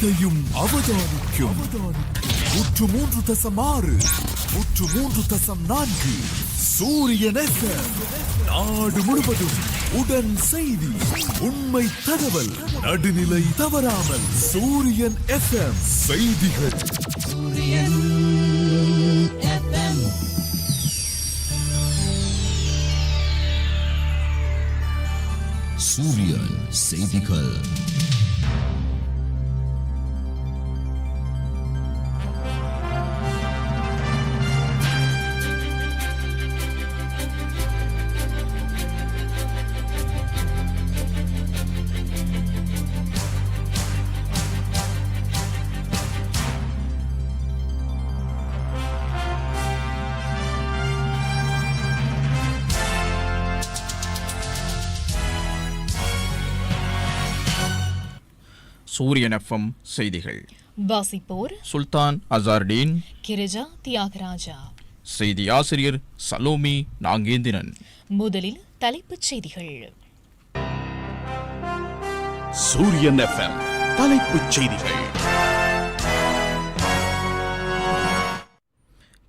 அனைத்தையும் அவதானிக்கும் நூற்று மூன்று தசம் ஆறு நூற்று மூன்று தசம் நான்கு சூரியன் FM. நாடு முழுவதும் உடன் செய்தி உண்மை தகவல் நடுநிலை தவறாமல் சூரியன் எஃப்எம் செய்திகள் சூரியன் செய்திகள் சூரியன் எஃப்எம் செய்திகள். வாசிப்போர் சுல்தான் அசார்டீன் கிரிஜா தியாகராஜா. செய்தி ஆசிரியர் சலோமி நாகேந்திரன். முதலில் தலைப்புச் செய்திகள். சூரியன் எஃப்எம் தலைப்புச் செய்திகள்.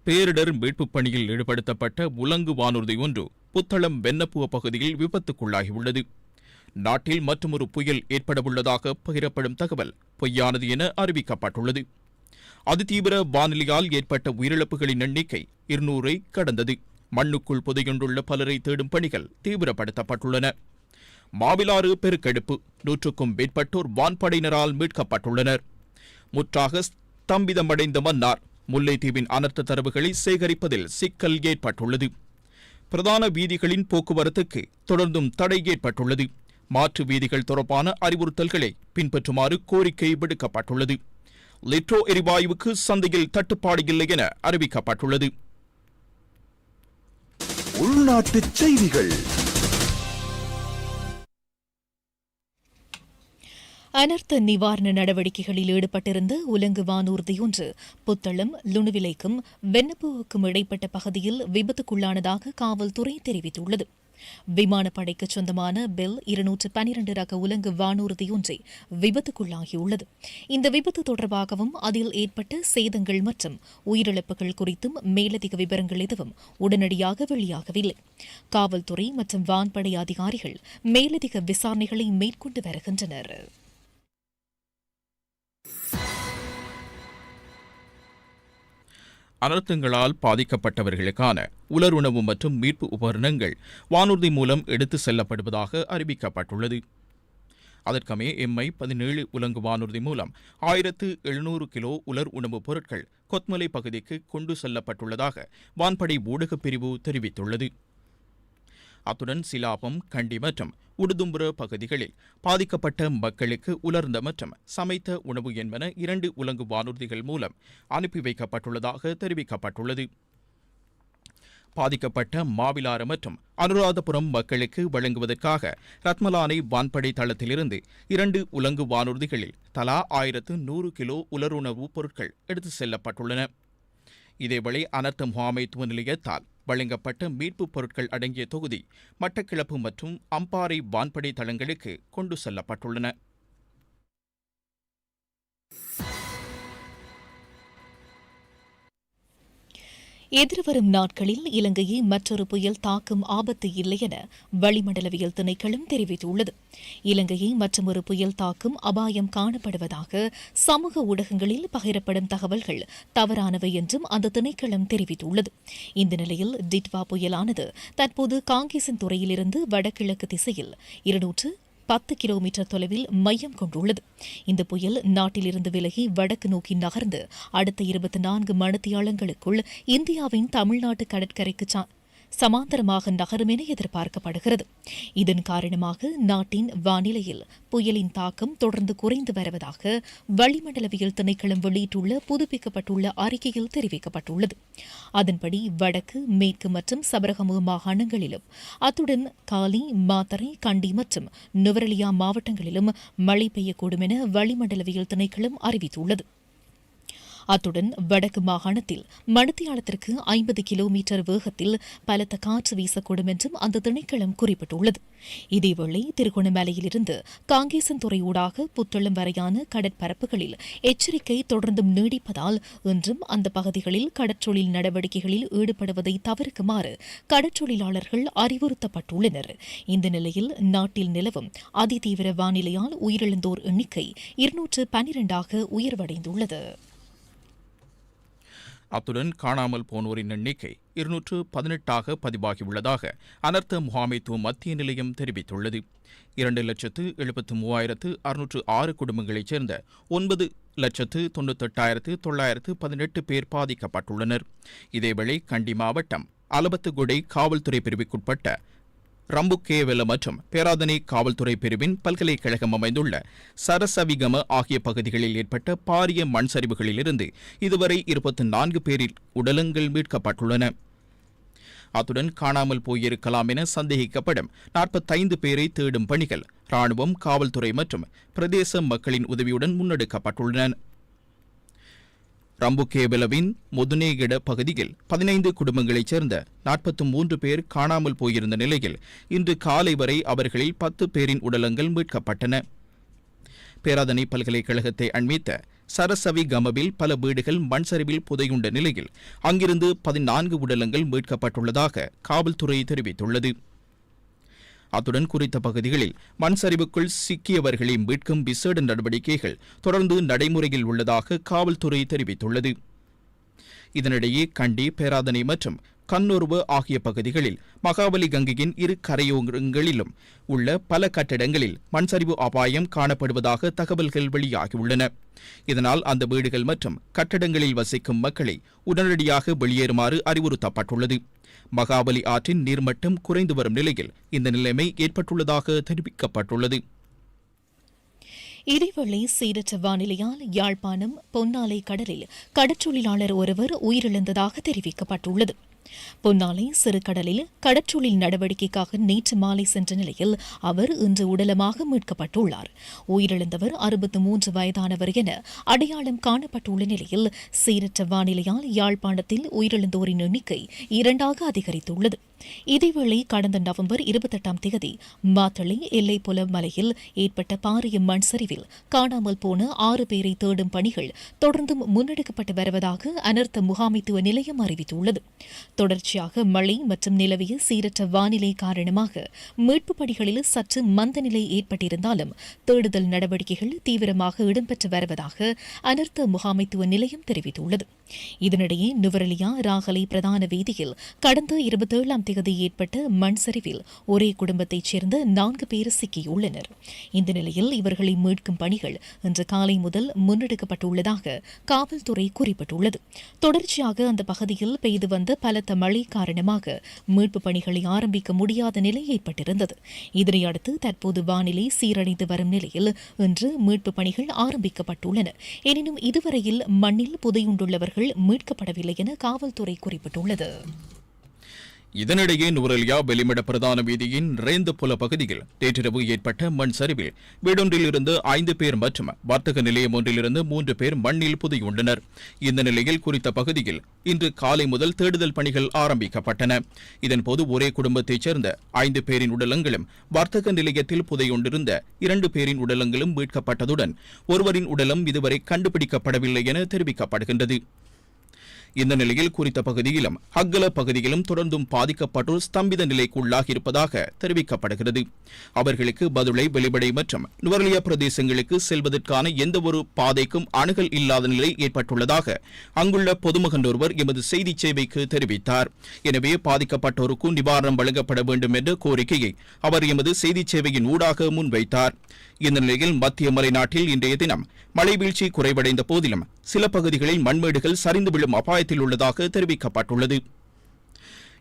பேரிடர் மீட்புப் பணியில் ஈடுபடுத்தப்பட்ட உலங்கு வானூர்தி ஒன்று புத்தளம் வென்னப்புவ பகுதியில் விபத்துக்குள்ளாகியுள்ளது. நாட்டில் மற்றொரு புயல் ஏற்படவுள்ளதாக பகிரப்படும் தகவல் பொய்யானது என அறிவிக்கப்பட்டுள்ளது. அதிதீவிர வானிலையால் ஏற்பட்ட உயிரிழப்புகளின் எண்ணிக்கை இருநூறை கடந்தது. மண்ணுக்குள் புதையுண்டுள்ள பலரை தேடும் பணிகள் தீவிரப்படுத்தப்பட்டுள்ளன. மாவிலாறு பெருக்கெடுப்பு நூற்றுக்கும் மேற்பட்டோர் வான்படையினரால் மீட்கப்பட்டுள்ளனர். முற்றாக ஸ்தம்பிதமடைந்த மன்னார் முல்லைத்தீவின் அனர்த்த தரவுகளை சேகரிப்பதில் சிக்கல் ஏற்பட்டுள்ளது. பிரதான வீதிகளின் போக்குவரத்துக்கு தொடர்ந்தும் தடை ஏற்பட்டுள்ளது. மாற்று வீதிகள் தொடர்பான அறிவுறுத்தல்களை பின்பற்றுமாறு கோரிக்கை விடுக்கப்பட்டுள்ளது. லிட்ரோ எரிவாயுவுக்கு சந்தையில் தட்டுப்பாடு இல்லை என அறிவிக்கப்பட்டுள்ளது. உள்நாட்டு செய்திகள். அனர்த்த நிவாரண நடவடிக்கைகளில் ஈடுபட்டிருந்த உலங்கு வானூர்தி ஒன்று புத்தளம் லுணுவிலைக்கும் வெண்ணப்புவுக்கும் இடைப்பட்ட பகுதியில் விபத்துக்குள்ளானதாக காவல்துறை தெரிவித்துள்ளது. விமானப்படைக்கு சொந்தமான பெல் இருநூற்று பனிரண்டு ரக உலங்கு வானூர்தி ஒன்றை விபத்துக்குள்ளாகியுள்ளது. இந்த விபத்து தொடர்பாகவும் அதில் ஏற்பட்ட சேதங்கள் மற்றும் உயிரிழப்புகள் குறித்தும் மேலதிக விவரங்கள் எதுவும் உடனடியாக வெளியாகவில்லை. காவல்துறை மற்றும் வான்படை அதிகாரிகள் மேலதிக விசாரணைகளை மேற்கொண்டு வருகின்றனர். அனர்த்தங்களால் பாதிக்கப்பட்டவர்களுக்கான உலருணவு மற்றும் மீட்பு உபகரணங்கள் வானூர்தி மூலம் எடுத்து செல்லப்படுவதாக அறிவிக்கப்பட்டுள்ளது. அதற்கமே எம்ஐ பதினேழு உலங்கு வானூர்தி மூலம் ஆயிரத்து எழுநூறு கிலோ உலர் உணவுப் பொருட்கள் கொத்மலை பகுதிக்கு கொண்டு செல்லப்பட்டுள்ளதாக வான்படை ஊடகப் பிரிவு தெரிவித்துள்ளது. அத்துடன் சிலாபம் கண்டி மற்றும் உடுதும்புர பகுதிகளில் பாதிக்கப்பட்ட மக்களுக்கு உலர்ந்த மற்றும் சமைத்த உணவு என்பன இரண்டு உலங்கு வானூர்திகள் மூலம் அனுப்பி வைக்கப்பட்டுள்ளதாக தெரிவிக்கப்பட்டுள்ளது. பாதிக்கப்பட்ட மாவிலாறு மற்றும் அனுராதபுரம் மக்களுக்கு வழங்குவதற்காக ரத்மலானை வான்படை தளத்திலிருந்து இரண்டு உலங்கு வானூர்திகளில் தலா ஆயிரத்து நூறு கிலோ உலருணவு பொருட்கள் எடுத்து செல்லப்பட்டுள்ளன. இதேவேளை அனர்த்த முகாமைத்துவ நிலையத்தால் வழங்கப்பட்ட மீட்புப் பொருட்கள் அடங்கிய தொகுதி மட்டக்கிளப்பு மற்றும் அம்பாறை வான்படை தளங்களுக்கு கொண்டு செல்லப்பட்டுள்ளன. எதிர்வரும் நாட்களில் இலங்கையை மற்றொரு புயல் தாக்கும் ஆபத்து இல்லை என வளிமண்டலவியல் திணைக்களம் தெரிவித்துள்ளது. இலங்கையை மற்றொரு புயல் தாக்கும் அபாயம் காணப்படுவதாக சமூக ஊடகங்களில் பகிரப்படும் தகவல்கள் தவறானவை என்றும் அந்த திணைக்களம் தெரிவித்துள்ளது. இந்த நிலையில் டிட்வா புயலானது தற்போது காங்கேசன் துறையிலிருந்து வடகிழக்கு திசையில் இருநூற்று பத்து கிலோமீட்டர் தொலைவில் மையம் கொண்டுள்ளது. இந்த புயல் நாட்டிலிருந்து விலகி வடக்கு நோக்கி நகர்ந்து அடுத்த இருபத்தி நான்கு மணித்தியாலங்களுக்குள் இந்தியாவின் தமிழ்நாட்டு கடற்கரைக்கு சா- சமாந்தரமாக நகரும் என எதிர்பார்க்கப்படுகிறது. இதன் காரணமாக நாட்டின் வானிலையில் புயலின் தாக்கம் தொடர்ந்து குறைந்து வருவதாக வளிமண்டலவியல் திணைக்களம் வெளியிட்டுள்ள புதுப்பிக்கப்பட்டுள்ள அறிக்கையில் தெரிவிக்கப்பட்டுள்ளது. அதன்படி வடக்கு மேற்கு மற்றும் சபரகமு மாகாணங்களிலும் அத்துடன் காலி மாத்தரை கண்டி மற்றும் நுவரெலியா மாவட்டங்களிலும் மழை பெய்யக்கூடும் என வளிமண்டலவியல் திணைக்களம் அறிவித்துள்ளது. அத்துடன் வடக்கு மாகாணத்தில் மணித்தியாலத்திற்கு ஐம்பது கிலோமீட்டர் வேகத்தில் பலத்த காற்று வீசக்கூடும் என்றும் அந்த திணைக்களம் குறிப்பிட்டுள்ளது. இதேவேளை திருகோணமலையிலிருந்து காங்கேசன்துறை ஊடாக புத்தளம் வரையான கடற்பரப்புகளில் எச்சரிக்கை தொடர்ந்தும் நீடிப்பதால் இன்றும் அந்த பகுதிகளில் கடற்றொழில் நடவடிக்கைகளில் ஈடுபடுவதை தவிர்க்குமாறு கடற்றொழிலாளர்கள் அறிவுறுத்தப்பட்டுள்ளனர். இந்த நிலையில் நாட்டில் நிலவும் அதிதீவிர வானிலையால் உயிரிழந்தோர் எண்ணிக்கை இருநூற்று பனிரெண்டாக உயர்வடைந்துள்ளது. அத்துடன் காணாமல் போனோரின் எண்ணிக்கை இருநூற்று பதினெட்டாக பதிவாகியுள்ளதாக அனர்த்த முகாமைத்துவ மத்திய நிலையம் தெரிவித்துள்ளது. இரண்டு லட்சத்து எழுபத்து மூவாயிரத்து அறுநூற்று ஆறு குடும்பங்களைச் சேர்ந்த ஒன்பது லட்சத்து தொண்ணூத்தெட்டாயிரத்து தொள்ளாயிரத்து பதினெட்டு பேர் பாதிக்கப்பட்டுள்ளனர். இதேவேளை கண்டி மாவட்டம் அலபத்துகுடை காவல்துறை பிரிவுக்குட்பட்ட ரம்புக்கேவெல மற்றும் பேராதனை காவல்துறை பிரிவின் பல்கலைக்கழகம் அமைந்துள்ள சரசவிகம ஆகிய பகுதிகளில் ஏற்பட்ட பாரிய மண் சரிவுகளிலிருந்து இதுவரை இருபத்தி நான்கு பேரில் உடலங்கள் மீட்கப்பட்டுள்ளன. அத்துடன் காணாமல் போயிருக்கலாம் என சந்தேகிக்கப்படும் நாற்பத்தைந்து பேரை தேடும் பணிகள் ராணுவம் காவல்துறை மற்றும் பிரதேச மக்களின் உதவியுடன் முன்னெடுக்கப்பட்டுள்ளன. ரம்புகேவலவின் முதுனேகிட பகுதியில் பதினைந்து குடும்பங்களைச் சேர்ந்த நாற்பத்தி மூன்று பேர் காணாமல் போயிருந்த நிலையில் இன்று காலை வரை அவர்களில் பத்து பேரின் உடலங்கள் மீட்கப்பட்டன. பேராதனை பல்கலைக்கழகத்தை அண்மித்த சரசவி கமவில் பல வீடுகள் மண் சரிவில் புதையுண்ட நிலையில் அங்கிருந்து பதினான்கு உடலங்கள் மீட்கப்பட்டுள்ளதாக காவல்துறை தெரிவித்துள்ளது. அத்துடன் குறித்த பகுதிகளில் மண் சரிவுக்குள் சிக்கியவர்களை மீட்கும் விசேட நடவடிக்கைகள் தொடர்ந்து நடைமுறையில் உள்ளதாக காவல்துறை தெரிவித்துள்ளது. இதனிடையே கண்டி பேராதனை மற்றும் கண்ணுருவு ஆகிய பகுதிகளில் மகாபலி கங்கையின் இரு கரையோரங்களிலும் உள்ள பல கட்டடங்களில் மண்சரிவு அபாயம் காணப்படுவதாக தகவல்கள் வெளியாகியுள்ளன. இதனால் அந்த வீடுகள் மற்றும் கட்டடங்களில் வசிக்கும் மக்களை உடனடியாக வெளியேறுமாறு அறிவுறுத்தப்பட்டுள்ளது. மகாபலி ஆற்றின் நீர்மட்டம் குறைந்து வரும் நிலையில் இந்த நிலைமை ஏற்பட்டுள்ளதாக தெரிவிக்கப்பட்டுள்ளது. இதேவேளை சீரற்ற வானிலையால் யாழ்ப்பாணம் பொன்னாலை கடலில் கடற்றொழிலாளர் ஒருவர் உயிரிழந்ததாக தெரிவிக்கப்பட்டுள்ளது. பொன்னாலை சிறுகடலில் கடற்றொழில் நடவடிக்கைக்காக நேற்று மாலை சென்ற நிலையில் அவர் இன்று உடலமாக மீட்கப்பட்டுள்ளார். உயிரிழந்தவர் அறுபத்து மூன்று வயதானவர் என அடையாளம் காணப்பட்டுள்ள நிலையில் சீரற்ற வானிலையால் யாழ்ப்பாணத்தில் உயிரிழந்தோரின் எண்ணிக்கை இரண்டாக அதிகரித்துள்ளது. இதேவேளை கடந்த நவம்பர் இருபத்தெட்டாம் தேதி மாத்தளை எல்லைப்புல மலையில் ஏற்பட்ட பாரிய மண் சரிவில் காணாமல் போன ஆறு பேரை தேடும் பணிகள் தொடர்ந்தும் முன்னெடுக்கப்பட்டு வருவதாக அனர்த்த முகாமைத்துவ நிலையம் அறிவித்துள்ளது. தொடர்ச்சியாக மழை மற்றும் நிலவிய சீரற்ற வானிலை காரணமாக மீட்புப் பணிகளில் சற்று மந்த நிலை ஏற்பட்டிருந்தாலும் தேடுதல் நடவடிக்கைகள் தீவிரமாக இடம்பெற்று வருவதாக அனர்த்த முகாமைத்துவ நிலையம் தெரிவித்துள்ளது. இதனிடையே நுவரலியா ராகலை பிரதான வீதியில் கடந்த இருபத்தேழாம் தேதி ஏற்பட்ட மண் சரிவில் ஒரே குடும்பத்தைச் சேர்ந்த நான்கு பேர் சிக்கியுள்ளனர். இந்த நிலையில் இவர்களை மீட்கும் பணிகள் இன்று காலை முதல் முன்னெடுக்கப்பட்டுள்ளதாக காவல்துறை குறிப்பிட்டுள்ளது. தொடர்ச்சியாக அந்த பகுதியில் பெய்து வந்த பலத்த மழை காரணமாக மீட்புப் பணிகளை ஆரம்பிக்க முடியாத நிலை ஏற்பட்டிருந்தது. இதனையடுத்து தற்போது வானிலை சீரடைந்து வரும் நிலையில் இன்று மீட்புப் பணிகள் ஆரம்பிக்கப்பட்டுள்ளன. எனினும் இதுவரையில் மண்ணில் புதையுண்டுள்ளவர்கள் மீட்கப்படவில்லை என காவல்துறை குறிப்பிட்டுள்ளது. இதனிடையே நுவரெலியா வெளிமிட பிரதான வீதியின் ரேந்து புல பகுதியில் நேற்றிரவு ஏற்பட்ட மண் சரிவில் வீடொன்றிலிருந்து ஐந்து பேர் மற்றும் வர்த்தக நிலையம் ஒன்றிலிருந்து மூன்று பேர் மண்ணில் புதையுண்டனர். இந்த நிலையில் குறித்த பகுதியில் இன்று காலை முதல் தேடுதல் பணிகள் ஆரம்பிக்கப்பட்டன. இதன்போது ஒரே குடும்பத்தைச் சேர்ந்த ஐந்து பேரின் உடலங்களும் வர்த்தக நிலையத்தில் புதையுண்டிருந்த இரண்டு பேரின் உடலங்களும் மீட்கப்பட்டதுடன் ஒருவரின் உடலம் இதுவரை கண்டுபிடிக்கப்படவில்லை என தெரிவிக்கப்படுகின்றது. இந்த நிலையில் குறித்த பகுதியிலும் ஹக்கல பகுதியிலும் தொடர்ந்தும் பாதிக்கப்பட்டோர் ஸ்தம்பித நிலைக்குள்ளாகி இருப்பதாக தெரிவிக்கப்படுகிறது. அவர்களுக்கு பதுளை வெளிப்படை மற்றும் நுவர்லியா பிரதேசங்களுக்கு செல்வதற்கான எந்தவொரு பாதைக்கும் அணுகல் இல்லாத நிலை ஏற்பட்டுள்ளதாக அங்குள்ள பொதுமகன் ஒருவர் எமது செய்தி சேவைக்கு தெரிவித்தார். எனவே பாதிக்கப்பட்டோருக்கு நிவாரணம் வழங்கப்பட வேண்டும் என்ற கோரிக்கையை அவர் எமது செய்தி சேவையின் ஊடாக முன்வைத்தார். இந்த நிலையில் மத்திய மலைநாட்டில் இன்றைய தினம் மழை வீழ்ச்சி குறைவடைந்த போதிலும் சில பகுதிகளில் மண்மேடுகள் சரிந்து விழும் அபாயத்தில் உள்ளதாக தெரிவிக்கப்பட்டுள்ளது.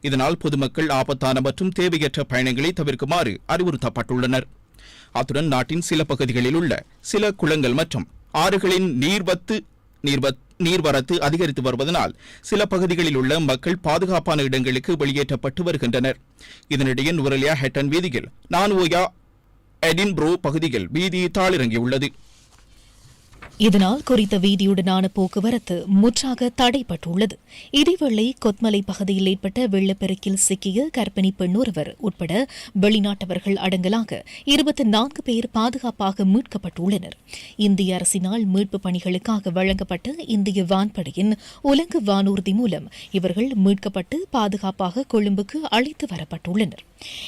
இதனால் பொதுமக்கள் ஆபத்தான மற்றும் தேவையற்ற பயணங்களை தவிர்க்குமாறு அறிவுறுத்தப்பட்டுள்ளனர். அத்துடன் நாட்டின் சில பகுதிகளில் உள்ள சில குளங்கள் மற்றும் ஆறுகளின் நீர்வத்து நீர்வத் நீர்வரத்து அதிகரித்து வருவதனால் சில பகுதிகளில் உள்ள மக்கள் பாதுகாப்பான இடங்களுக்கு வெளியேற்றப்பட்டு வருகின்றனர். இதனிடையே நுவரலியா ஹெட்டன் வீதியில் நான்ஓயா எடின்புரோ பகுதியில் வீதி தாளிறங்கியுள்ளது. இதனால் குறித்த வீதியுடனான போக்குவரத்து முற்றாக தடைப்பட்டுள்ளது இதேவேளை கொத்மலை பகுதியில் ஏற்பட்ட வெள்ளப்பெருக்கில் சிக்கிய கர்ப்பிணி பெண் ஒருவர் உட்பட வெளிநாட்டவர்கள் அடங்கலாக இருபத்தி நான்கு பேர் பாதுகாப்பாக மீட்கப்பட்டுள்ளனர். இந்திய அரசினால் மீட்புப் பணிகளுக்காக வழங்கப்பட்ட இந்திய வான்படையின் உலங்கு வானூர்தி மூலம் இவர்கள் மீட்கப்பட்டு பாதுகாப்பாக கொழும்புக்கு அழைத்து வரப்பட்டுள்ளனர்.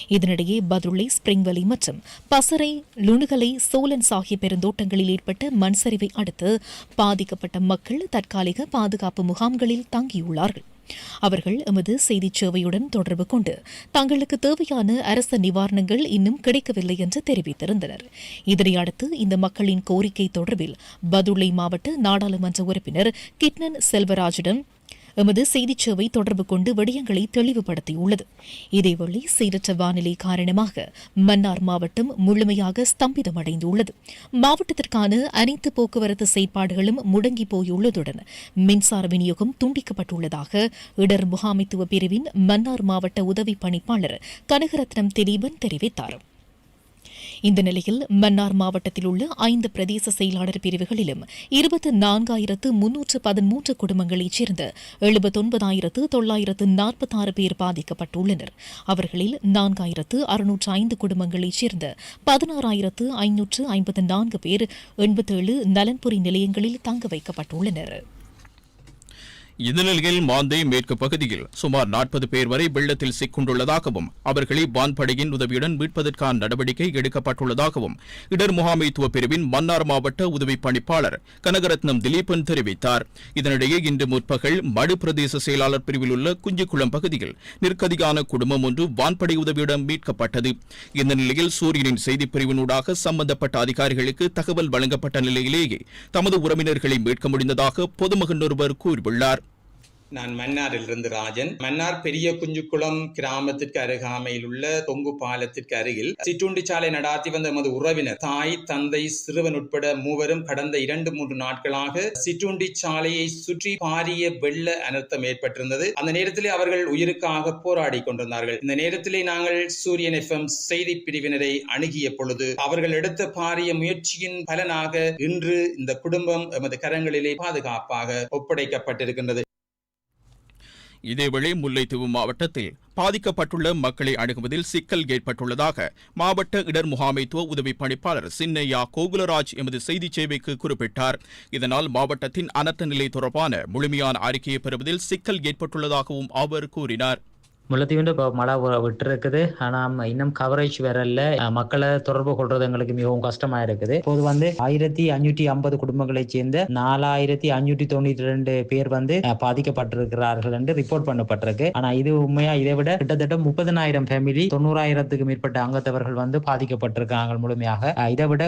இதனிடையே பதுளை ஸ்பிரிங்வலி மற்றும் பசறை லுணுகலை சோலன்ஸ் ஆகிய பெருந்தோட்டங்களில் ஏற்பட்ட மண்சரிவை அடுத்து பாதிக்கப்பட்ட மக்கள் தற்காலிக பாதுகாப்பு முகாம்களில் தங்கியுள்ளார்கள். அவர்கள் எமது செய்திச் சேவையுடன் தொடர்பு கொண்டு தங்களுக்கு தேவையான அரச நிவாரணங்கள் இன்னும் கிடைக்கவில்லை என்று தெரிவித்திருந்தனர். இதனையடுத்து இந்த மக்களின் கோரிக்கை தொடர்பில் பதுளை மாவட்ட நாடாளுமன்ற உறுப்பினர் கிட்னன் செல்வராஜிடம் எமது செய்திச் சேவை தொடர்பு கொண்டு விடயங்களை தெளிவுபடுத்தியுள்ளது. இதேவேளை சீரற்ற வானிலை காரணமாக மன்னார் மாவட்டம் முழுமையாக ஸ்தம்பிதமடைந்துள்ளது. மாவட்டத்திற்கான அனைத்து போக்குவரத்து செயற்பாடுகளும் முடங்கி போயுள்ளதுடன் மின்சார விநியோகம் துண்டிக்கப்பட்டுள்ளதாக இடர் முகாமைத்துவ பிரிவின் மன்னார் மாவட்ட உதவி பணிப்பாளர் கனகரத்னம் திலீபன் தெரிவித்தார். இந்த நிலையில் மன்னார் மாவட்டத்தில் உள்ள ஐந்து பிரதேச செயலாளர் பிரிவுகளிலும் இருபத்தி நான்காயிரத்து முன்னூற்று பதிமூன்று குடும்பங்களைச் சேர்ந்த எழுபத்தொன்பதாயிரத்து தொள்ளாயிரத்து நாற்பத்தாறு பேர் பாதிக்கப்பட்டுள்ளனர். அவர்களில் நான்காயிரத்து அறுநூற்று ஐந்து குடும்பங்களைச் சேர்ந்த பதினாறாயிரத்து ஐநூற்று ஐம்பத்து நான்கு பேர் எண்பத்தேழு நலன்புரி நிலையங்களில் தங்க வைக்கப்பட்டுள்ளனர். இந்த நிலையில் மாந்தே மேற்கு பகுதியில் சுமார் நாற்பது பேர் வரை வெள்ளத்தில் சிக்கொண்டுள்ளதாகவும் அவர்களை வான்படையின் உதவியுடன் மீட்பதற்கான நடவடிக்கை எடுக்கப்பட்டுள்ளதாகவும் இடர் முகாமைத்துவ பிரிவின் மன்னார் மாவட்ட உதவி பணிப்பாளர் கனகரத்னம் திலீபன் தெரிவித்தார். இதனிடையே இன்று முற்பகல் மடு பிரதேச செயலாளர் பிரிவில் உள்ள குஞ்சிக்குளம் பகுதியில் நிற்கதியான குடும்பம் ஒன்று வான்படை உதவியுடன் மீட்கப்பட்டது. இந்த நிலையில் சூரியனின் செய்திப் பிரிவினூடாக சம்பந்தப்பட்ட அதிகாரிகளுக்கு தகவல் வழங்கப்பட்ட நிலையிலேயே தமது உறவினர்களை மீட்க முடிந்ததாக பொதுமகன் ஒருவர் கூறியுள்ளார். நான் மன்னாரிலிருந்து ராஜன். மன்னார் பெரிய குஞ்சுக்குளம் கிராமத்திற்கு அருகாமையில் உள்ள தொங்கு பாலத்திற்கு அருகில் சிற்றுண்டி சாலை நடாத்தி வந்த எமது உறவினர் தாய் தந்தை சிறுவன் உட்பட மூவரும் கடந்த இரண்டு மூன்று நாட்களாக சிற்றுண்டி சாலையை சுற்றி பாரிய வெள்ள அனர்த்தம் ஏற்பட்டிருந்தது. அந்த நேரத்திலே அவர்கள் உயிருக்காக போராடி கொண்டிருந்தார்கள். இந்த நேரத்திலே நாங்கள் சூரியன் எஃப்எம் செய்தி பிரிவினரை அணுகிய பொழுது அவர்கள் எடுத்த பாரிய முயற்சியின் பலனாக இன்று இந்த குடும்பம் எமது கரங்களிலே பாதுகாப்பாக ஒப்படைக்கப்பட்டிருக்கின்றது. இதேவேளை முல்லைத்தீவு மாவட்டத்தில் பாதிக்கப்பட்டுள்ள மக்களை அணுகுவதில் சிக்கல் ஏற்பட்டுள்ளதாக மாவட்ட இடர் முகாமைத்துவ உதவி பணிப்பாளர் சின்னையா கோகுலராஜ் எமது செய்திச் சேவைக்கு குறிப்பிட்டார். இதனால் மாவட்டத்தின் அனர்த்த நிலை தொடர்பான முழுமையான அறிக்கையை பெறுவதில் சிக்கல் ஏற்பட்டுள்ளதாகவும் அவர் கூறினார். முல்லைத்தீவுல இப்போ மழை விட்டுருக்குது. ஆனால் இன்னும் கவரேஜ் வேற இல்லை மக்களை தொடர்பு கொள்றது எங்களுக்கு மிகவும் கஷ்டமா இருக்குது இப்போது வந்து ஆயிரத்தி அஞ்சூற்றி ஐம்பது குடும்பங்களைச் சேர்ந்த நாலாயிரத்தி அஞ்சூற்றி தொண்ணூற்றி ரெண்டு பேர் வந்து பாதிக்கப்பட்டிருக்கிறார்கள் என்று ரிப்போர்ட் பண்ணப்பட்டிருக்கு. ஆனால் இது உண்மையா? இதை விட கிட்டத்தட்ட முப்பதனாயிரம் ஃபேமிலி தொண்ணூறாயிரத்துக்கு மேற்பட்ட அங்கத்தவர்கள் வந்து பாதிக்கப்பட்டிருக்காங்க முழுமையாக. இதை விட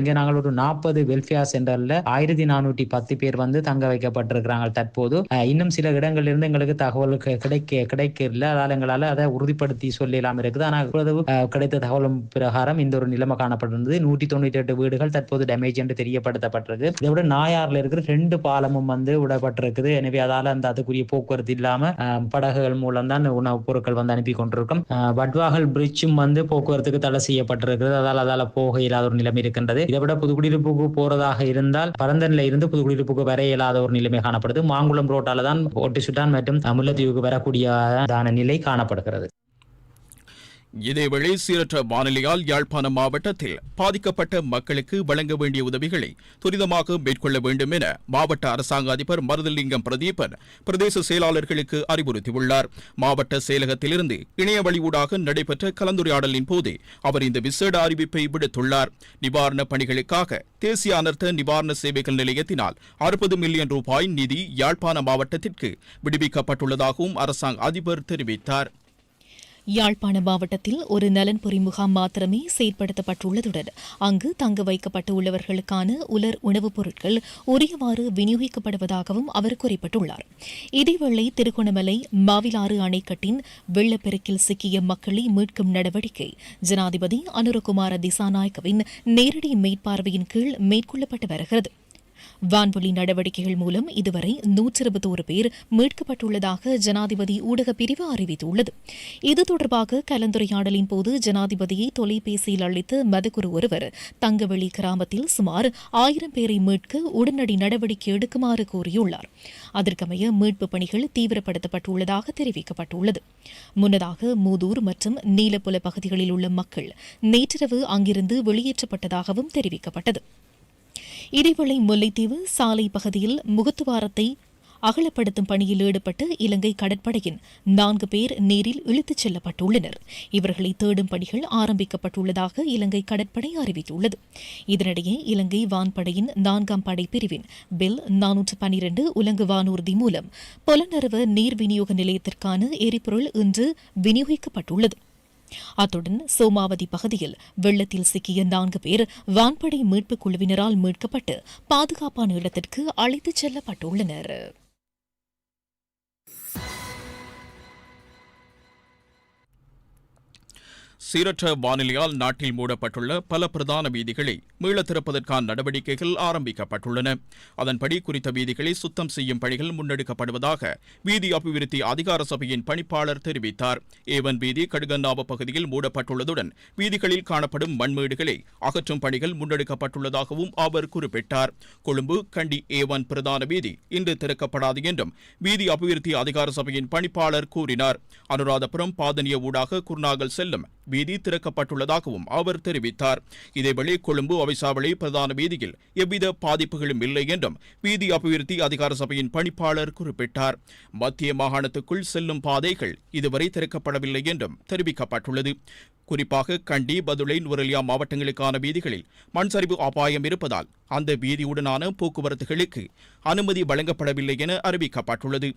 இங்க நாங்கள் ஒரு நாற்பது வெல்ஃபேர் சென்டர்ல ஆயிரத்தி நானூற்றி பத்து பேர் வந்து தங்க வைக்கப்பட்டிருக்கிறாங்க தற்போது. இன்னும் சில இடங்கள்ல இருந்து எங்களுக்கு தகவல் கிடைக்க கிடைக்கல. அதால அதை உறுதிப்படுத்தி சொல்லலாம் இருக்குது. ஆனால் கிடைத்த தகவலும் பிரகாரம் இந்த ஒரு நிலைமை காணப்பட்டிருந்தது நூற்றி தொண்ணூற்றி எட்டு வீடுகள் தற்போது டேமேஜ் என்று தெரியப்படுத்தப்பட்டிருக்கு. இதை விட நாயாரில் இருக்கிற ரெண்டு பாலமும் வந்து விடப்பட்டிருக்குது. எனவே அதால அந்த அதுக்குரிய போக்குவரத்து இல்லாம படகுகள் மூலம் தான் உணவுப் பொருட்கள் வந்து அனுப்பி கொண்டிருக்கும். வட்வாகல் பிரிட்ஜும் வந்து போக்குவரத்துக்கு தடை செய்யப்பட்டிருக்கிறது. அதால் அதால போக இயலாத ஒரு நிலைமை இருக்கின்றது. இதை விட புதுக்குடியிருப்புக்கு போறதாக இருந்தால் பரந்தனில் இருந்து புதுக்குடியிருப்புக்கு வர இயலாத ஒரு நிலைமை காணப்படுது. மாங்குளம் ரோட்டால தான் ஒட்டிசுட்டான் மற்றும் முல்லைத்தீவுக்கு வரக்கூடிய நிலை காணப்படுகிறது. இதேவேளை சீரற்ற வானிலையால் யாழ்ப்பாணம் மாவட்டத்தில் பாதிக்கப்பட்ட மக்களுக்கு வழங்க வேண்டிய உதவிகளை துரிதமாக மேற்கொள்ள வேண்டும் என மாவட்ட அரசாங்க அதிபர் மருதலிங்கம் பிரதீபன் பிரதேச செயலாளர்களுக்கு அறிவுறுத்தியுள்ளார். மாவட்ட செயலகத்திலிருந்து இணைய வழியூடாக நடைபெற்ற கலந்துரையாடலின் போது அவர் இந்த விசேட அறிவிப்பை விடுத்துள்ளார். நிவாரணப் பணிகளுக்காக தேசிய அனர்த்த நிவாரண சேவைகள் நிலையத்தினால் அறுபது மில்லியன் ரூபாய் நிதி யாழ்ப்பாண மாவட்டத்திற்கு விடுவிக்கப்பட்டுள்ளதாகவும் அரசாங்க அதிபர் தெரிவித்தார். யாழ்ப்பாண மாவட்டத்தில் ஒரு நலன்புரி முகாம் மாத்திரமே செயற்படுத்தப்பட்டுள்ளதுடன் அங்கு தங்க வைக்கப்பட்டுள்ளவர்களுக்கான உலர் உணவுப் பொருட்கள் உரியவாறு விநியோகிக்கப்படுவதாகவும் அவர் குறிப்பிட்டுள்ளார். இதேவேளை திருகோணமலை மாவிலாறு அணைக்கட்டின் வெள்ளப்பெருக்கில் சிக்கிய மக்களை மீட்கும் நடவடிக்கை ஜனாதிபதி அனுரகுமார திசாநாயக்கவின் நேரடி மேற்பார்வையின் கீழ் மேற்கொள்ளப்பட்டு வருகிறது. வான்வழி நடவடிக்கைகள் மூலம் இதுவரை நூற்றி இருபத்தோரு பேர் மீட்கப்பட்டுள்ளதாக ஜனாதிபதி ஊடகப் பிரிவு அறிவித்துள்ளது. இது தொடர்பாக கலந்துரையாடலின் போது ஜனாதிபதியை தொலைபேசியில் அளித்த மதகுரு ஒருவர் தங்கவெளி கிராமத்தில் சுமார் ஆயிரம் பேரை மீட்க உடனடி நடவடிக்கை எடுக்குமாறு கூறியுள்ளார். அதற்கமைய மீட்பு பணிகள் தீவிரப்படுத்தப்பட்டுள்ளதாக தெரிவிக்கப்பட்டுள்ளது. முன்னதாக மூதூர் மற்றும் நீலப்புல பகுதிகளில் உள்ள மக்கள் நேற்றிரவு அங்கிருந்து வெளியேற்றப்பட்டதாகவும் தெரிவிக்கப்பட்டது. இடைவெளி முல்லைத்தீவு சாலை பகுதியில் முகத்துவாரத்தை அகலப்படுத்தும் பணியில் ஈடுபட்டு இலங்கை கடற்படையின் நான்கு பேர் நீரில் இழுத்துச் செல்லப்பட்டுள்ளனர். இவர்களை தேடும் பணிகள் ஆரம்பிக்கப்பட்டுள்ளதாக இலங்கை கடற்படை அறிவித்துள்ளது. இதனிடையே இலங்கை வான்படையின் நான்காம் படை பிரிவின் பெல் நானூற்று பனிரண்டு உலங்கு வானூர்தி மூலம் புலனறுவ நீர் விநியோக நிலையத்திற்கான எரிபொருள் இன்று விநியோகிக்கப்பட்டுள்ளது. அத்துடன் சோமாவதி பகுதியில் வெள்ளத்தில் சிக்கிய நான்கு பேர் வான்படை மீட்புக் குழுவினரால் மீட்கப்பட்டு பாதுகாப்பான இடத்திற்கு அழைத்துச் செல்லப்பட்டுள்ளனர். சீரற்ற வானிலையால் நாட்டில் மூடப்பட்டுள்ள பல பிரதான வீதிகளை மீளத் திறப்பதற்கான நடவடிக்கைகள் ஆரம்பிக்கப்பட்டுள்ளன. அதன்படி குறித்த வீதிகளை சுத்தம் செய்யும் பணிகள் முன்னெடுக்கப்படுவதாக வீதி அபிவிருத்தி அதிகார சபையின் பணிப்பாளர் தெரிவித்தார். ஏவன் வீதி கடுகன்னாவ பகுதியில் மூடப்பட்டுள்ளதுடன் வீதிகளில் காணப்படும் மண்மேடுகளை அகற்றும் பணிகள் முன்னெடுக்கப்பட்டுள்ளதாகவும் அவர் குறிப்பிட்டார். கொழும்பு கண்டி ஏவன் பிரதான வீதி இன்று திறக்கப்படாது என்றும் வீதி அபிவிருத்தி அதிகார சபையின் பணிப்பாளர் கூறினார். அனுராதபுரம் பாதனிய ஊடாக குர்நாகல் செல்லும் வீதி திறக்கப்பட்டுள்ளதாகவும் அவர் தெரிவித்தார். இதேவேளை கொழும்பு அவைசாவளி பிரதான வீதியில் எவ்வித பாதிப்புகளும் இல்லை என்றும் வீதி அபிவிருத்தி அதிகார சபையின் பணிப்பாளர் குறிப்பிட்டார். மத்திய மாகாணத்துக்குள் செல்லும் பாதைகள் இதுவரை திறக்கப்படவில்லை என்றும் தெரிவிக்கப்பட்டுள்ளது. குறிப்பாக கண்டி பதுளை நுரலியா மாவட்டங்களுக்கான வீதிகளில் மண் சரிவு அபாயம் இருப்பதால் அந்த வீதியுடனான போக்குவரத்துகளுக்கு அனுமதி வழங்கப்படவில்லை என அறிவிக்கப்பட்டுள்ளது.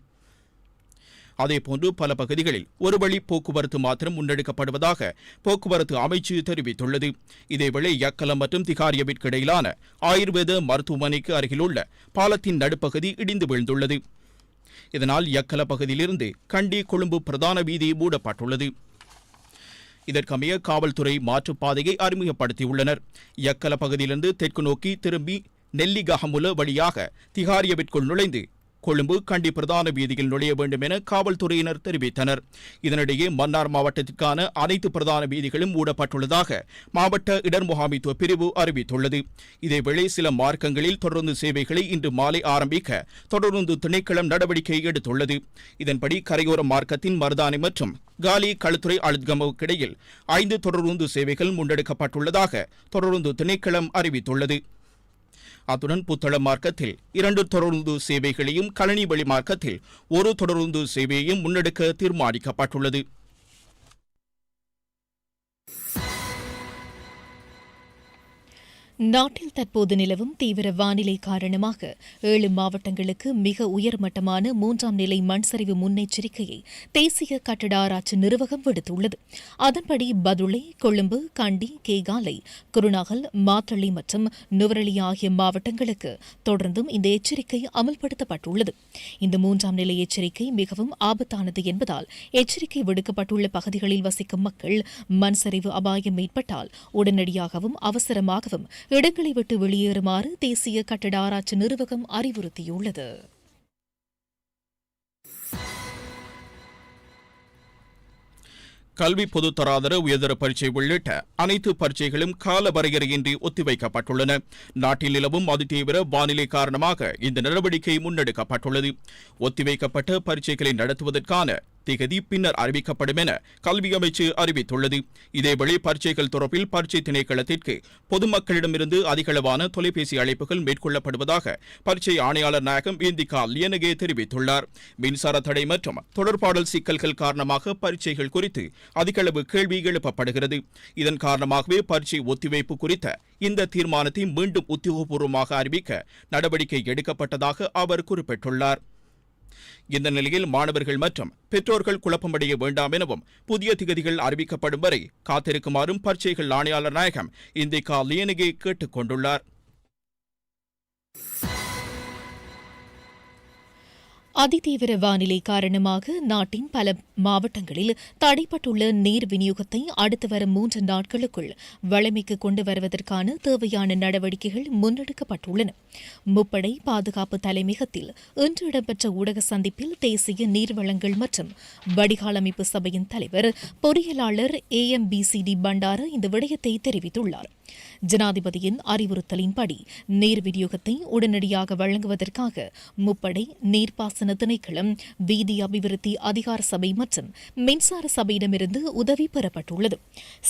அதேபோன்று பல பகுதிகளில் ஒரு வழி போக்குவரத்து மாத்திரம் முன்னெடுக்கப்படுவதாக போக்குவரத்து அமைச்சு தெரிவித்துள்ளது. இதேவேளை யக்கலம் மற்றும் திகாரியவிற்கு இடையிலான ஆயுர்வேத மருத்துவமனைக்கு அருகிலுள்ள பாலத்தின் நடுப்பகுதி இடிந்து விழுந்துள்ளது. இதனால் யக்கல பகுதியிலிருந்து கண்டி கொழும்பு பிரதான வீதி மூடப்பட்டுள்ளது. இதற்கமைய காவல்துறை மாற்றுப்பாதையை அறிமுகப்படுத்தியுள்ளனர். யக்கல பகுதியிலிருந்து தெற்கு நோக்கி திரும்பி நெல்லிகஹமுல வழியாக திகாரியவிற்குள் நுழைந்து கொழும்பு கண்டி பிரதான வீதியில் நுழைய வேண்டும் என காவல்துறையினர் தெரிவித்தனர். இதனிடையே மன்னார் மாவட்டத்திற்கான அனைத்து பிரதான வீதிகளும் மூடப்பட்டுள்ளதாக மாவட்ட இடர் முகாமித்துவ பிரிவு அறிவித்துள்ளது. இதேவேளை சில மார்க்கங்களில் தொடர்ந்து சேவைகளை இன்று மாலை ஆரம்பிக்க தொடர்ந்து திணைக்களம் நடவடிக்கை எடுத்துள்ளது. இதன்படி கரையோர மார்க்கத்தின் மருதானி மற்றும் காலி களுத்துறை அழுத்கமவுக்கு இடையில் ஐந்து தொடருந்து சேவைகள் முன்னெடுக்கப்பட்டுள்ளதாக தொடருந்து திணைக்களம் அறிவித்துள்ளது. அத்துடன் புத்தளம் மார்க்கத்தில் இரண்டு தொடருந்து சேவைகளையும் கழனி வழி மார்க்கத்தில் ஒரு தொடருந்து சேவையையும் முன்னெடுக்க தீர்மானிக்கப்பட்டுள்ளது. நாட்டில் தற்போது நிலவும் தீவிர வானிலை காரணமாக ஏழு மாவட்டங்களுக்கு மிக உயர்மட்டமான மூன்றாம் நிலை மண்சரிவு முன்னெச்சரிக்கையை தேசிய கட்டட ஆராய்ச்சி நிறுவகம் விடுத்துள்ளது. அதன்படி பதுளை கொழும்பு கண்டி கேகாலை குருநாகல் மாத்தளை மற்றும் நுவரலி ஆகிய மாவட்டங்களுக்கு தொடர்ந்தும் இந்த எச்சரிக்கை அமல்படுத்தப்பட்டுள்ளது. இந்த மூன்றாம் நிலை எச்சரிக்கை மிகவும் ஆபத்தானது என்பதால் எச்சரிக்கை விடுக்கப்பட்டுள்ள பகுதிகளில் வசிக்கும் மக்கள் மண்சரிவு அபாயம் ஏற்பட்டால் உடனடியாகவும் அவசரமாகவும் இடங்களை விட்டு வெளியேறுமாறு தேசிய கட்டட ஆராய்ச்சி நிறுவகம் அறிவுறுத்தியுள்ளது. கல்வி பொதுத்தராதர உயர்தர பரீட்சை உள்ளிட்ட அனைத்து பரீட்சைகளும் கால வரையறையின்றி ஒத்திவைக்கப்பட்டுள்ளன. நாட்டில் நிலவும் அதிதீவிர வானிலை காரணமாக இந்த நடவடிக்கை முன்னெடுக்கப்பட்டுள்ளது. ஒத்திவைக்கப்பட்ட பரீட்சைகளை நடத்துவதற்கான தேதி பின்னர் அறிவிக்கப்படும் என கல்வி அமைச்சு அறிவித்துள்ளது. இதேவேளை பரீட்சைகள் தொடர்பில் பரீட்சை திணைக்களத்திற்கு பொதுமக்களிடமிருந்து அதிகளவான தொலைபேசி அழைப்புகள் மேற்கொள்ளப்படுவதாக பரீட்சை ஆணையாளர் நாயகம் இந்திகா லியனகே தெரிவித்துள்ளார். மின்சார தடை மற்றும் தொடர்பாடல் சிக்கல்கள் காரணமாக பரீட்சைகள் குறித்து அதிகளவு கேள்வி எழுப்பப்படுகிறது. இதன் காரணமாகவே பரீட்சை ஒத்திவைப்பு குறித்த இந்த தீர்மானத்தை மீண்டும் உத்தியோகபூர்வமாக அறிவிக்க நடவடிக்கை எடுக்கப்பட்டதாக அவர் குறிப்பிட்டுள்ளார். இந்த நிலையில் மாணவர்கள் மற்றும் பெற்றோர்கள் குழப்பமடைய வேண்டாம் எனவும் புதிய திகதிகள் அறிவிக்கப்படும் வரை காத்திருக்குமாறும் பரீட்சைகள் ஆணையாளர் நாயகம் இந்திகா லியனகே கேட்டுக் கொண்டுள்ளார் அதிதீவிர வானிலை காரணமாக நாட்டின் பல மாவட்டங்களில் தடைப்பட்டுள்ள நீர் விநியோகத்தை அடுத்து வரும் மூன்று நாட்களுக்குள் வளமைக்கு கொண்டு வருவதற்கான தேவையான நடவடிக்கைகள் முன்னெடுக்கப்பட்டுள்ளன. முப்படை பாதுகாப்பு தலைமையகத்தில் இன்று இடம்பெற்ற ஊடக சந்திப்பில் தேசிய நீர்வளங்கள் மற்றும் வடிகாலமைப்பு சபையின் தலைவர் பொறியியலாளர் A M P C D Bandara இந்த விடயத்தை தெரிவித்துள்ளார். ஜனாதிபதியின் அறிவுறுத்தலின்படி நீர் விநியோகத்தை உடனடியாக வழங்குவதற்காக முப்படை நீர்ப்பாசன திணைக்களம் வீதி அபிவிருத்தி அதிகார சபை மற்றும் மின்சார சபையிடமிருந்து உதவி பெறப்பட்டுள்ளது.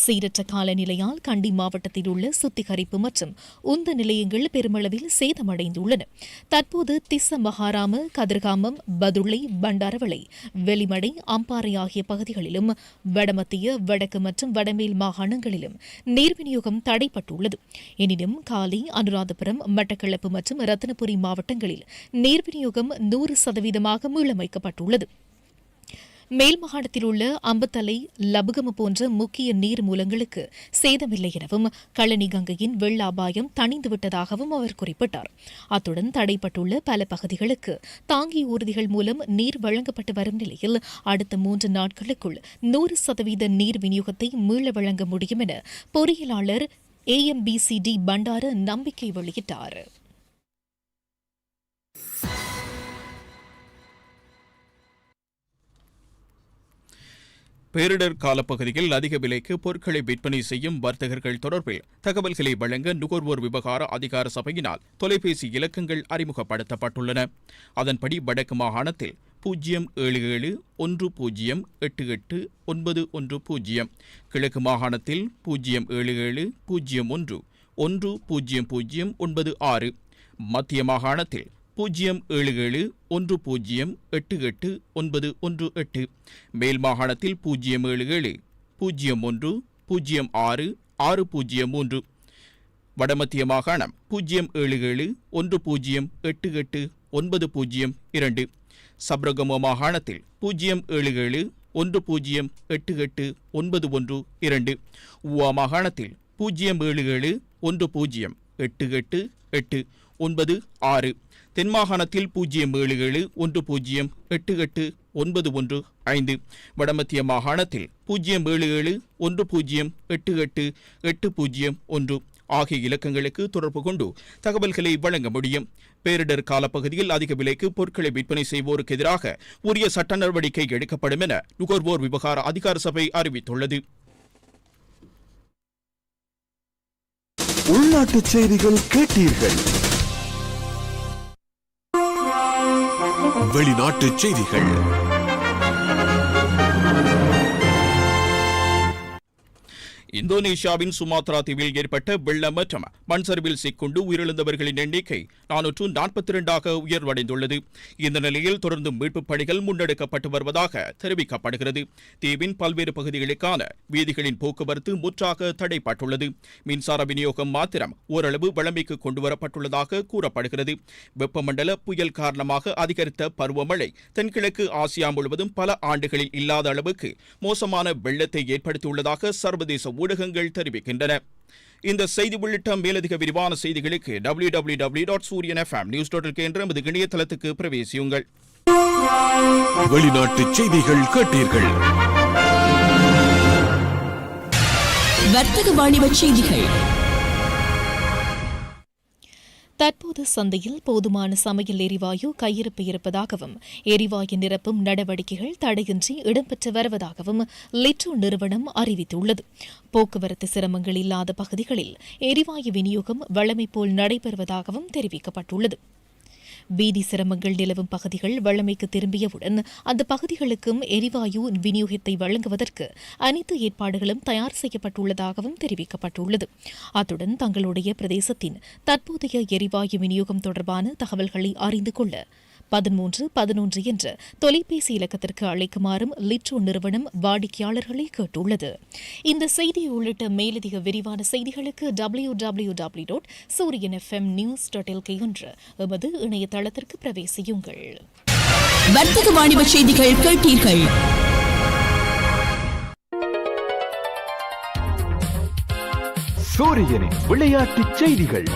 சீரற்ற காலநிலையால் கண்டி மாவட்டத்தில் உள்ள சுத்திகரிப்பு மற்றும் உந்த நிலையங்கள் பெருமளவில் சேதமடைந்துள்ளன. தற்போது திஸ்ஸ மகாராம கதிர்காமம் பதுளை பண்டாரவளை வெளிமடை அம்பாறை ஆகிய பகுதிகளிலும் வடமத்திய வடக்கு மற்றும் வடமேல் மாகாணங்களிலும் நீர் விநியோகம் தடை செயல்பட்டுள்ளது எனினும் காலி அனுராதபுரம் மட்டக்களப்பு மற்றும் ரத்தினபுரி மாவட்டங்களில் நீர் விநியோகம் நூறு சதவீதமாக மீளமைக்கப்பட்டுள்ளது மேல் மாகாணத்தில் உள்ள அம்பத்தலை லபுகம போன்ற முக்கிய நீர் மூலங்களுக்கு சேதமில்லை எனவும் கழனி கங்கையின் வெள்ள அபாயம் தணிந்துவிட்டதாகவும் அவர் குறிப்பிட்டார். அத்துடன் தடைப்பட்டுள்ள பல பகுதிகளுக்கு தாங்கி ஊர்திகள் மூலம் நீர் வழங்கப்பட்டு வரும் நிலையில் அடுத்த மூன்று நாட்களுக்குள் நூறு சதவீத நீர் விநியோகத்தை மீள வழங்க முடியும் என பொறியியலாளர் ஏஎம்பிசிடி பண்டார நம்பிக்கை வெளியிட்டார். பேரிடர் காலப்பகுதியில் அதிக விலைக்கு பொருட்களை விற்பனை செய்யும் வர்த்தகர்கள் தொடர்பில் தகவல்களை வழங்க நுகர்வோர் விவகார அதிகார சபையினால் தொலைபேசி இலக்கங்கள் அறிமுகப்படுத்தப்பட்டுள்ளன. அதன்படி வடக்கு மாகாணத்தில் பூஜ்ஜியம் ஏழு ஏழு ஒன்று பூஜ்ஜியம் எட்டு எட்டு ஒன்பது ஒன்று பூஜ்ஜியம் கிழக்கு மாகாணத்தில் பூஜ்ஜியம் ஏழு ஏழு பூஜ்ஜியம் ஒன்று ஒன்று பூஜ்ஜியம் பூஜ்ஜியம் ஒன்பது ஆறு. மத்திய மாகாணத்தில் பூஜ்ஜியம் ஏழு ஏழு ஒன்று பூஜ்ஜியம் எட்டு எட்டு ஒன்பது ஒன்று எட்டு. மேல் மாகாணத்தில் பூஜ்ஜியம் ஏழு ஏழு பூஜ்ஜியம் ஒன்று பூஜ்ஜியம் ஆறு ஆறு பூஜ்ஜியம் மூன்று. வடமத்திய மாகாணம் பூஜ்ஜியம் ஏழு ஏழு ஒன்று பூஜ்ஜியம் எட்டு எட்டு ஒன்பது பூஜ்ஜியம் இரண்டு. சப்ரகமோ மாகாணத்தில் பூஜ்ஜியம் ஏழு ஏழு ஒன்று பூஜ்ஜியம் எட்டு எட்டு ஒன்பது ஒன்று இரண்டு. உவா மாகாணத்தில் பூஜ்ஜியம் ஏழு ஏழு ஒன்று பூஜ்ஜியம் எட்டு எட்டு எட்டு ஒன்பது ஆறு. தென் மாகாணத்தில் பூஜ்ஜியம் ஏழு ஏழு ஒன்று பூஜ்ஜியம் எட்டு எட்டு ஒன்பது ஒன்று ஐந்து. வடமத்திய மாகாணத்தில் பூஜ்ஜியம் ஏழு ஏழு ஒன்று பூஜ்ஜியம் எட்டு எட்டு எட்டு பூஜ்ஜியம் ஒன்று. ஆகிய இலக்கங்களுக்கு தொடர்பு கொண்டு தகவல்களை வழங்க முடியும். பேரிடர் காலப்பகுதியில் அதிக விலைக்கு பொருட்களை விற்பனை செய்வோருக்கு எதிராக உரிய சட்ட நடவடிக்கை எடுக்கப்படும் என நுகர்வோர் விவகார அதிகார சபை அறிவித்துள்ளது. உள்நாட்டுச் செய்திகள் கேட்டீர்கள். வெளிநாட்டுச் செய்திகள். இந்தோனேஷியாவின் சுமாத்ரா தீவில் ஏற்பட்ட வெள்ளம் மற்றும் மண் சரிவில் சிக்கொண்டு உயிரிழந்தவர்களின் எண்ணிக்கை நானூற்று நாற்பத்தி இரண்டாக உயர்வடைந்துள்ளது. இந்த நிலையில் தொடர்ந்து மீட்புப் பணிகள் முன்னெடுக்கப்பட்டு வருவதாக தெரிவிக்கப்படுகிறது. தீவின் பல்வேறு பகுதிகளுக்கான வீதிகளின் போக்குவரத்து முற்றாக தடைப்பட்டுள்ளது. மின்சார விநியோகம் மாத்திரம் ஓரளவு வழமைக்கு கொண்டுவரப்பட்டுள்ளதாக கூறப்படுகிறது. வெப்பமண்டல புயல் காரணமாக அதிகரித்த பருவமழை தென்கிழக்கு ஆசியா முழுவதும் பல ஆண்டுகளில் இல்லாத அளவுக்கு மோசமான வெள்ளத்தை ஏற்படுத்தியுள்ளதாக சர்வதேச ஊடகங்கள் தெரிவிக்கின்றன. இந்த செய்தி உள்ளிட்ட மேலதிக விரிவான செய்திகளுக்கு W W W dot Sooriyan FM news dot என்ற நமது இணையதளத்துக்கு பிரவேசியுங்கள். வெளிநாட்டுச் செய்திகள் கேட்டீர்கள். வர்த்தக வாணிப செய்திகள். தற்போது சந்தையில் போதுமான சமையல் எரிவாயு கையிருப்பு இருப்பதாகவும் எரிவாயு நிரப்பும் நடவடிக்கைகள் தடையின்றி இடம்பெற்று வருவதாகவும் லிட்ரோ நிறுவனம் அறிவித்துள்ளது. போக்குவரத்து சிரமங்கள் இல்லாத பகுதிகளில் எரிவாயு விநியோகம் வழமை போல் நடைபெறுவதாகவும் தெரிவிக்கப்பட்டுள்ளது. வீதி சிரமங்கள் நிலவும் பகுதிகள் வழமைக்கு திரும்பியவுடன் அந்த பகுதிகளுக்கும் எரிவாயு விநியோகத்தை வழங்குவதற்கு அனைத்து ஏற்பாடுகளும் தயார் செய்யப்பட்டுள்ளதாகவும் தெரிவிக்கப்பட்டுள்ளது. அத்துடன் தங்களுடைய பிரதேசத்தின் தற்போதைய எரிவாயு விநியோகம் தொடர்பான தகவல்களை அறிந்து கொள்ள பதிமூன்று பதினொன்று என்ற தொலைபேசி இலக்கத்திற்கு அழைக்குமாறும் லிட்ரோ நிறுவனம் வாடிக்கையாளர்களை கேட்டுள்ளது. இந்த செய்தி உள்ளிட்ட மேலதிக விரிவான செய்திகளுக்கு W W W dot Sooriyan FM news dot LK என்ற எமது இணையதளத்திற்கு பிரவேசியுங்கள். வர்த்தக வாணிப செய்திகள் கேட்டீர்கள். சூரியனின் விளையாட்டுச் செய்திகள்.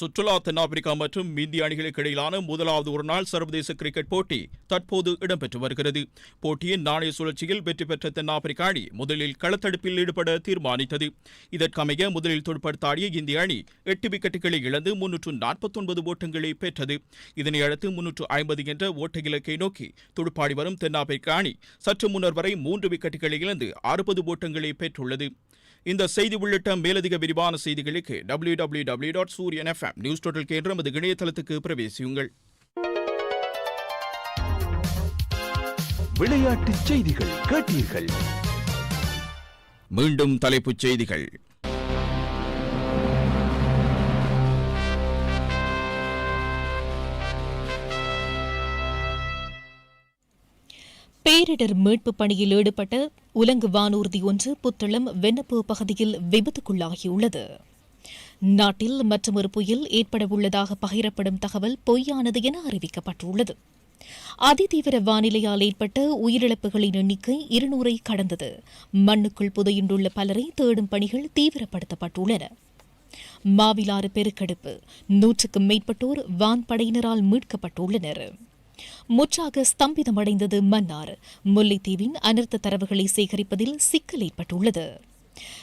சுற்றுலா தென்னாப்பிரிக்கா மற்றும் இந்திய அணிகளுக்கு இடையிலான முதலாவது ஒருநாள் சர்வதேச கிரிக்கெட் போட்டி தற்போது இடம்பெற்று வருகிறது. போட்டியின் நாணய சுழற்சியில் வெற்றி பெற்ற தென்னாப்பிரிக்க அணி முதலில் களத்தடுப்பில் ஈடுபட தீர்மானித்தது. இதற்கமைய முதலில் துடுப்படுத்தாடிய இந்திய அணி எட்டு விக்கெட்டுகளை இழந்து முன்னூற்று நாற்பத்தொன்பது ஓட்டங்களை பெற்றது. இதனை அடுத்து முன்னூற்று ஐம்பது என்ற ஓட்ட இலக்கை நோக்கி துடுப்பாடி வரும் தென்னாப்பிரிக்க அணி சற்று முன்னர் வரை மூன்று விக்கெட்டுகளை இழந்து அறுபது ஓட்டங்களை பெற்றுள்ளது. இந்த செய்தி உள்ளிட்ட மேலதிக விரிவான செய்திகளுக்கு W W W dot Sooriyan FM news total கேன்ற நமது இணையதளத்துக்கு பிரவேசியுங்கள். விளையாட்டுச் செய்திகள் கேட்டீர்கள். மீண்டும் தலைப்புச் செய்திகள். பேரிடர் மீட்புப் பணியில் ஈடுபட்ட உலங்கு வானூர்தி ஒன்று புத்தளம் வெண்ணப்பு பகுதியில் விபத்துக்குள்ளாகியுள்ளது. நாட்டில் மற்றொரு புயல் ஏற்படவுள்ளதாக பகிரப்படும் தகவல் பொய்யானது என அறிவிக்கப்பட்டுள்ளது. அதிதீவிர வானிலையால் ஏற்பட்ட உயிரிழப்புகளின் எண்ணிக்கை இருநூறை கடந்தது. மண்ணுக்குள் புதையுண்டுள்ள பலரை தேடும் பணிகள் தீவிரப்படுத்தப்பட்டுள்ளன. மாவிலாறு பெருக்கெடுப்பு. நூற்றுக்கும் மேற்பட்டோர் வான்படையினரால் மீட்கப்பட்டுள்ளனர். முற்றாக ஸ்தம்பிதமடைந்தது மன்னார். முல்லைத்தீவின் அனர்த்த தரவுகளை சேகரிப்பதில் சிக்கல் ஏற்பட்டுள்ளது.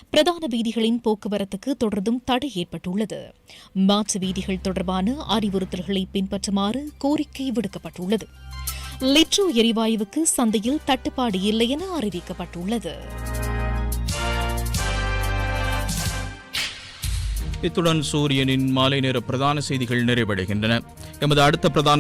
பிரதான வீதிகளின் போக்குவரத்துக்கு தொடர்ந்தும் தடை ஏற்பட்டுள்ளது. மாற்று வீதிகள் தொடர்பான அறிவுறுத்தல்களை பின்பற்றுமாறு கோரிக்கை விடுக்கப்பட்டுள்ளது. லிட்ரோ எரிவாயுவுக்கு சந்தையில் தட்டுப்பாடு இல்லை என அறிவிக்கப்பட்டுள்ளது. இத்துடன் சூரியனின் மாலை நேர பிரதான செய்திகள் நிறைவடைகின்றன. எமது அடுத்த பிரதான